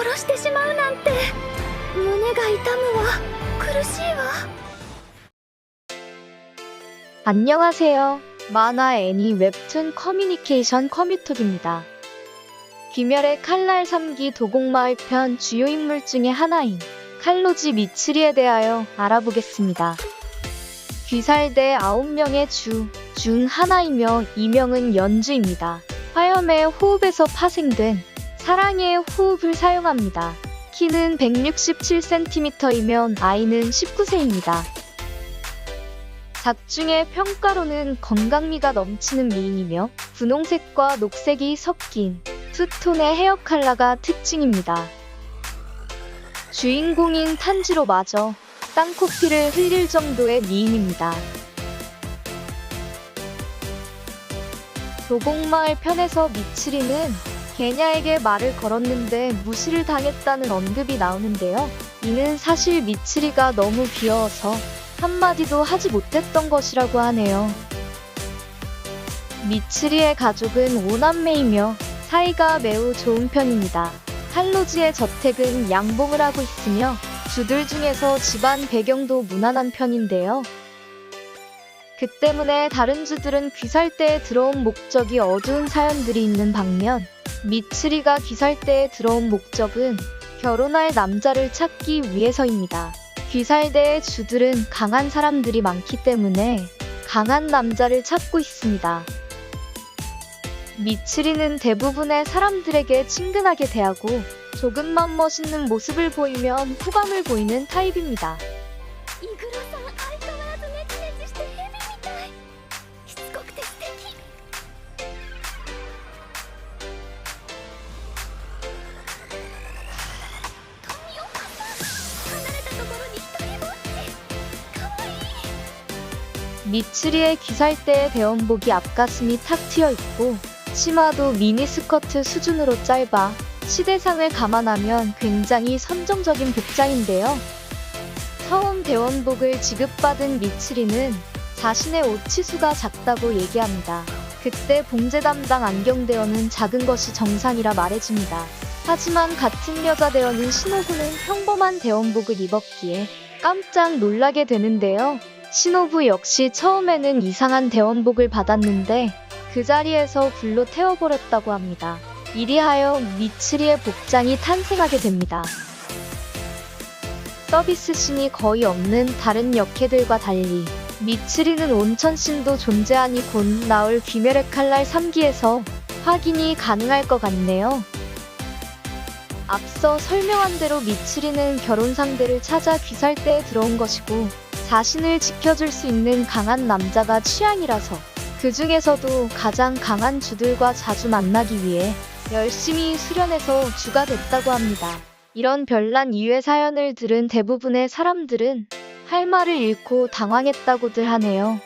殺してしまうなんて胸が痛むわ苦しいわ 안녕하세요. 만화 애니 웹툰 커뮤니케이션 커뮤톡입니다. 귀멸의 칼날 3기 도곡마을 편 주요 인물 중의 하나인 칼로지 미츠리에 대하여 알아보겠습니다. 귀살대 9명의 주 중 하나이며 이명은 연주입니다. 화염의 호흡에서 파생된 사랑의 호흡을 사용합니다. 키는 167cm이면 아이는 19세입니다. 작중의 평가로는 건강미가 넘치는 미인이며 분홍색과 녹색이 섞인 투톤의 헤어 컬러가 특징입니다. 주인공인 탄지로 마저 쌍코피를 흘릴 정도의 미인입니다. 도곡마을 편에서 미츠리는 개냐에게 말을 걸었는데 무시를 당했다는 언급이 나오는데요. 이는 사실 미츠리가 너무 귀여워서 한마디도 하지 못했던 것이라고 하네요. 미츠리의 가족은 오남매이며 사이가 매우 좋은 편입니다. 칼로지의 저택은 양봉을 하고 있으며 주들 중에서 집안 배경도 무난한 편인데요. 그 때문에 다른 주들은 귀살대에 들어온 목적이 어두운 사연들이 있는 반면 미츠리가 귀살대에 들어온 목적은 결혼할 남자를 찾기 위해서입니다. 귀살대의 주들은 강한 사람들이 많기 때문에 강한 남자를 찾고 있습니다. 미츠리는 대부분의 사람들에게 친근하게 대하고 조금만 멋있는 모습을 보이면 호감을 보이는 타입입니다. 미츠리의 귀살대의 대원복이 앞가슴이 탁 트여 있고 치마도 미니스커트 수준으로 짧아 시대상을 감안하면 굉장히 선정적인 복장인데요. 처음 대원복을 지급받은 미츠리는 자신의 옷 치수가 작다고 얘기합니다. 그때 봉제 담당 안경대원은 작은 것이 정상이라 말해줍니다. 하지만 같은 여자 대원인 신호부는 평범한 대원복을 입었기에 깜짝 놀라게 되는데요. 신호부 역시 처음에는 이상한 대원복을 받았는데 그 자리에서 불로 태워버렸다고 합니다. 이리하여 미츠리의 복장이 탄생하게 됩니다. 서비스 씬이 거의 없는 다른 역해들과 달리 미츠리는 온천씬도 존재하니 곧 나올 귀멸의 칼날 3기에서 확인이 가능할 것 같네요. 앞서 설명한 대로 미츠리는 결혼 상대를 찾아 귀살대에 들어온 것이고 자신을 지켜줄 수 있는 강한 남자가 취향이라서 그 중에서도 가장 강한 주들과 자주 만나기 위해 열심히 수련해서 주가 됐다고 합니다. 이런 별난 이외 사연을 들은 대부분의 사람들은 할 말을 잃고 당황했다고들 하네요.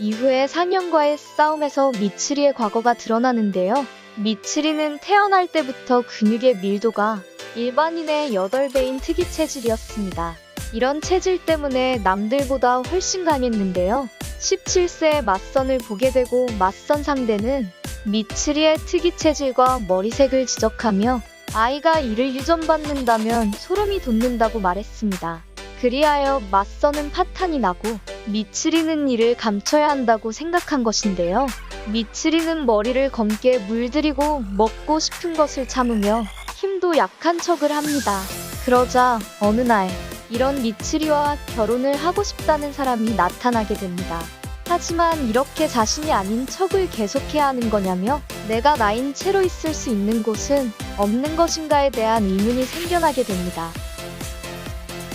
이후에 상현과의 싸움에서 미츠리의 과거가 드러나는데요. 미츠리는 태어날 때부터 근육의 밀도가 일반인의 8배인 특이 체질이었습니다. 이런 체질 때문에 남들보다 훨씬 강했는데요. 17세에 맞선을 보게 되고 맞선 상대는 미츠리의 특이 체질과 머리색을 지적하며 아이가 이를 유전받는다면 소름이 돋는다고 말했습니다. 그리하여 맞선은 파탄이 나고 미츠리는 이를 감춰야 한다고 생각한 것인데요. 미츠리는 머리를 검게 물들이고 먹고 싶은 것을 참으며 힘도 약한 척을 합니다. 그러자 어느 날 이런 미츠리와 결혼을 하고 싶다는 사람이 나타나게 됩니다. 하지만 이렇게 자신이 아닌 척을 계속해야 하는 거냐며 내가 나인 채로 있을 수 있는 곳은 없는 것인가에 대한 의문이 생겨나게 됩니다.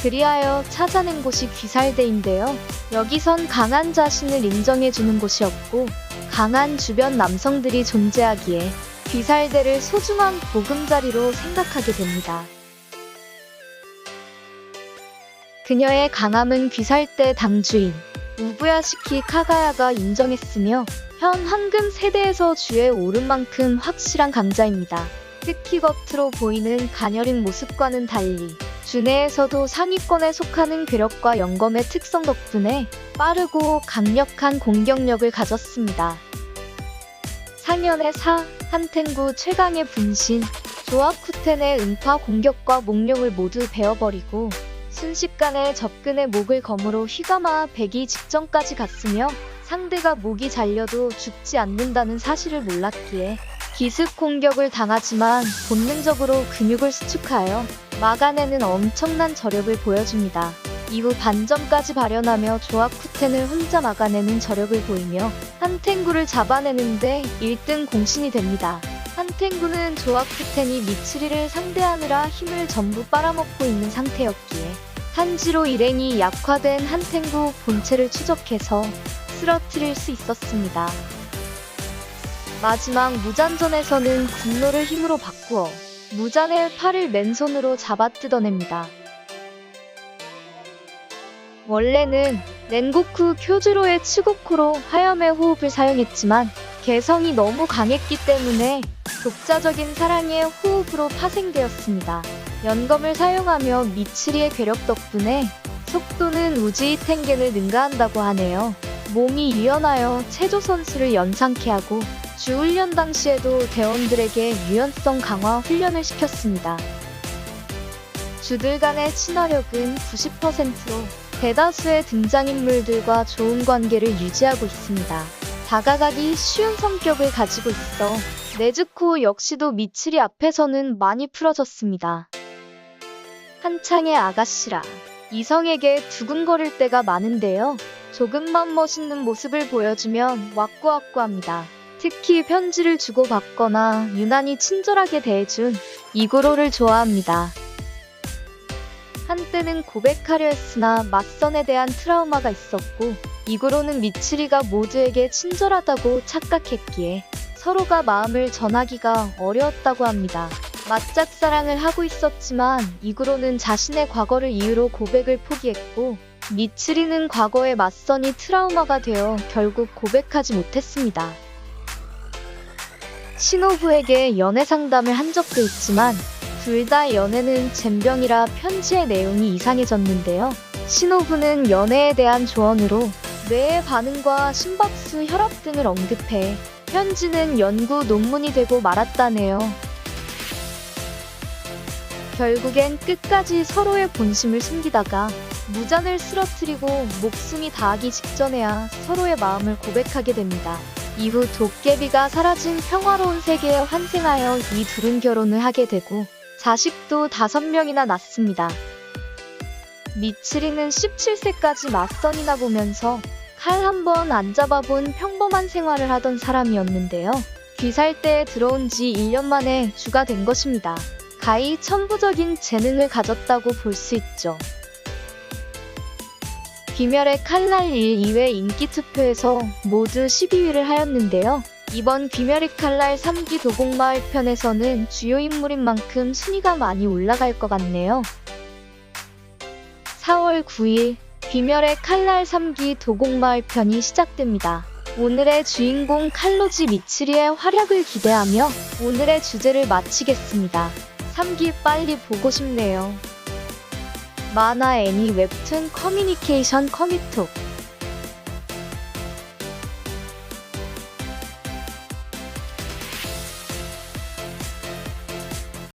그리하여 찾아낸 곳이 귀살대인데요. 여기선 강한 자신을 인정해주는 곳이었고 강한 주변 남성들이 존재하기에 귀살대를 소중한 보금자리로 생각하게 됩니다. 그녀의 강함은 귀살대 당주인 우부야시키 카가야가 인정했으며 현 황금 세대에서 주에 오른 만큼 확실한 강자입니다. 특히 겉으로 보이는 가녀린 모습과는 달리 주내에서도 상위권에 속하는 괴력과 영검의 특성 덕분에 빠르고 강력한 공격력을 가졌습니다. 상현의 사, 한탱구 최강의 분신, 조아쿠텐의 음파 공격과 목룡을 모두 베어버리고 순식간에 접근의 목을 검으로 휘감아 베기 직전까지 갔으며 상대가 목이 잘려도 죽지 않는다는 사실을 몰랐기에 기습 공격을 당하지만 본능적으로 근육을 수축하여 막아내는 엄청난 저력을 보여줍니다. 이후 반점까지 발현하며 조아쿠텐을 혼자 막아내는 저력을 보이며 한탱구를 잡아내는데 1등 공신이 됩니다. 한탱구는 조아쿠텐이 미츠리를 상대하느라 힘을 전부 빨아먹고 있는 상태였기에 한지로 일행이 약화된 한탱구 본체를 추적해서 쓰러뜨릴 수 있었습니다. 마지막 무잔전에서는 분노를 힘으로 바꾸어 무잔의 팔을 맨손으로 잡아 뜯어냅니다. 원래는 렌고쿠 쿄즈로의 츠고코로 하염의 호흡을 사용했지만 개성이 너무 강했기 때문에 독자적인 사랑의 호흡으로 파생되었습니다. 연검을 사용하며 미츠리의 괴력 덕분에 속도는 우지이 텐겐을 능가한다고 하네요. 몸이 유연하여 체조 선수를 연상케 하고 주훈련 당시에도 대원들에게 유연성 강화 훈련을 시켰습니다. 주들 간의 친화력은 90%로 대다수의 등장인물들과 좋은 관계를 유지하고 있습니다. 다가가기 쉬운 성격을 가지고 있어 네즈코 역시도 미츠리 앞에서는 많이 풀어졌습니다. 한창의 아가씨라 이성에게 두근거릴 때가 많은데요. 조금만 멋있는 모습을 보여주면 와꾸와꾸합니다. 특히 편지를 주고받거나 유난히 친절하게 대해준 이구로를 좋아합니다. 한때는 고백하려 했으나 맞선에 대한 트라우마가 있었고 이구로는 미츠리가 모두에게 친절하다고 착각했기에 서로가 마음을 전하기가 어려웠다고 합니다. 맞짝사랑을 하고 있었지만 이구로는 자신의 과거를 이유로 고백을 포기했고 미츠리는 과거의 맞선이 트라우마가 되어 결국 고백하지 못했습니다. 신호부에게 연애 상담을 한 적도 있지만 둘 다 연애는 잼병이라 편지의 내용이 이상해졌는데요. 신호부는 연애에 대한 조언으로 뇌의 반응과 심박수, 혈압 등을 언급해 편지는 연구 논문이 되고 말았다네요. 결국엔 끝까지 서로의 본심을 숨기다가 무잔을 쓰러뜨리고 목숨이 다하기 직전에야 서로의 마음을 고백하게 됩니다. 이후 도깨비가 사라진 평화로운 세계에 환생하여 이 둘은 결혼을 하게 되고 자식도 다섯 명이나 낳습니다. 미츠리는 17세까지 맞선이나 보면서 칼 한 번 안 잡아본 평범한 생활을 하던 사람이었는데요. 귀살대에 들어온 지 1년 만에 주가 된 것입니다. 가히 천부적인 재능을 가졌다고 볼 수 있죠. 귀멸의 칼날 1 2회 인기 투표에서 모두 12위를 하였는데요. 이번 귀멸의 칼날 3기 도곡마을 편에서는 주요 인물인 만큼 순위가 많이 올라갈 것 같네요. 4월 9일 귀멸의 칼날 3기 도곡마을 편이 시작됩니다. 오늘의 주인공 칼로지 미츠리의 활약을 기대하며 오늘의 주제를 마치겠습니다. 3기 빨리 보고 싶네요. 만화 애니 웹툰 커뮤니케이션 커뮤톡